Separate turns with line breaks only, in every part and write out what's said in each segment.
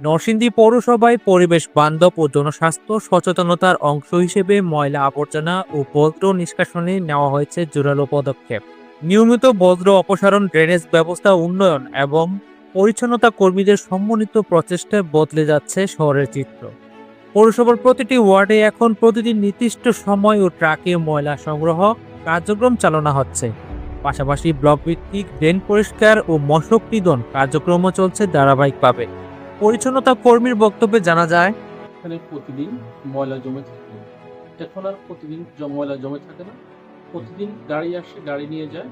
নরসিংদী পৌরসভায় পরিবেশ বান্ধব ও জনস্বাস্থ্য সচেতনতার অংশ হিসেবে ময়লা আবর্জনা ও বজ্র নিষ্কাশনে নেওয়া হয়েছে জোরালো পদক্ষেপ। নিয়মিত বজ্র অপসারণ, ড্রেনেজ ব্যবস্থা উন্নয়ন এবং পরিচ্ছন্নতা কর্মীদের সম্মিলিত প্রচেষ্টায় বদলে যাচ্ছে শহরের চিত্র। পৌরসভার প্রতিটি ওয়ার্ডে এখন প্রতিদিন নির্দিষ্ট সময় ও ট্রাকে ময়লা সংগ্রহ কার্যক্রম চালনা হচ্ছে। পাশাপাশি ব্লক ভিত্তিক ড্রেন পরিষ্কার ও মশক নিধন কার্যক্রমও চলছে ধারাবাহিকভাবে। পরিচ্ছন্নতা কর্মীর বক্তব্যে জানা যায়
এখানে প্রতিদিন ময়লা জমে থাকে। এখন আর প্রতিদিন ময়লা জমে থাকে না। প্রতিদিন গাড়ি আসে গাড়ি নিয়ে যায়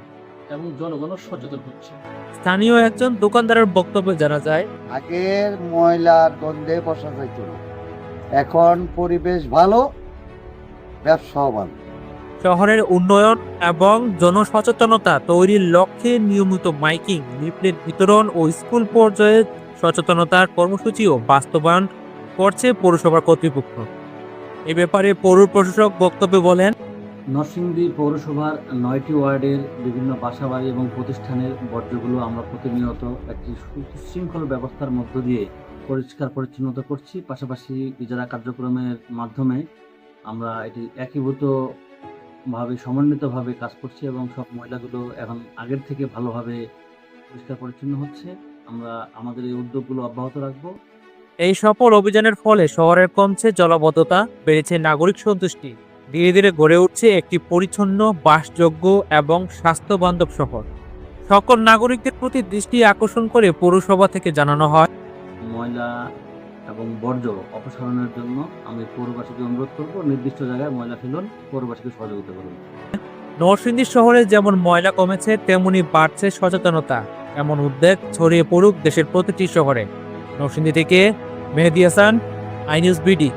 এবং জনগণ সচেতন হচ্ছে।
স্থানীয় একজন দোকানদারের বক্তব্যে জানা যায়
আগের ময়লার গন্ধে বসা যাইত না। এখন পরিবেশ ভালো ব্যবসাও ভালো।
শহরের উন্নয়ন এবং জনসচেতনতা তৈরির লক্ষ্যে নিয়মিত মাইকিং লিফলেট বিতরণ ও স্কুল পর্যায়ে সচেতনতার কর্মসূচিও বাস্তবায়ন করছে পৌরসভার কর্তৃপক্ষ। এ ব্যাপারে পৌর প্রশাসক বক্তব্যে বলেন,
নরসিংদী পৌরসভার নয়টি ওয়ার্ডের বিভিন্ন বাসাবাড়ি এবং প্রতিষ্ঠানের বর্জ্যগুলো আমরা প্রতিনিয়ত একটি সুশৃঙ্খল ব্যবস্থার মধ্য দিয়ে পরিষ্কার পরিচ্ছন্নতা করছি। পাশাপাশি ইজারা কার্যক্রমের মাধ্যমে আমরা এটি একীভূতভাবে, সমন্বিতভাবে কাজ করছি এবং সব ময়লাগুলো এখন আগের থেকে ভালোভাবে পরিষ্কার পরিচ্ছন্ন হচ্ছে। আমরা আমাদের এই উদ্যোগগুলো অব্যাহত রাখব।
এই সফল অভিযানের ফলে শহরের কমছে জলবদ্ধতা বেড়েছে নাগরিক সন্তুষ্টি ধীরে ধীরে গড়ে উঠছে একটি পরিচ্ছন্ন বাসযোগ্য এবং স্বাস্থ্যবান্ধব শহর। সকল নাগরিকদের প্রতি দৃষ্টি আকর্ষণ করে পৌরসভা থেকে জানানো হয়
ময়লা এবং বর্জ্য অপসারণের জন্য আমি পৌরবাসীকে অনুরোধ করব নির্দিষ্ট জায়গায় ময়লা ফেলুন পৌরবাসীকে সহযোগিতা করুন।
নরসিংদী শহরে যেমন ময়লা কমেছে তেমনি বাড়ছে সচেতনতা। এমন উদ্বেগ ছড়িয়ে পড়ুক দেশের প্রতিটি শহরে। নরসিংদী থেকে মেহেদি হাসান আইনিউজ বিডি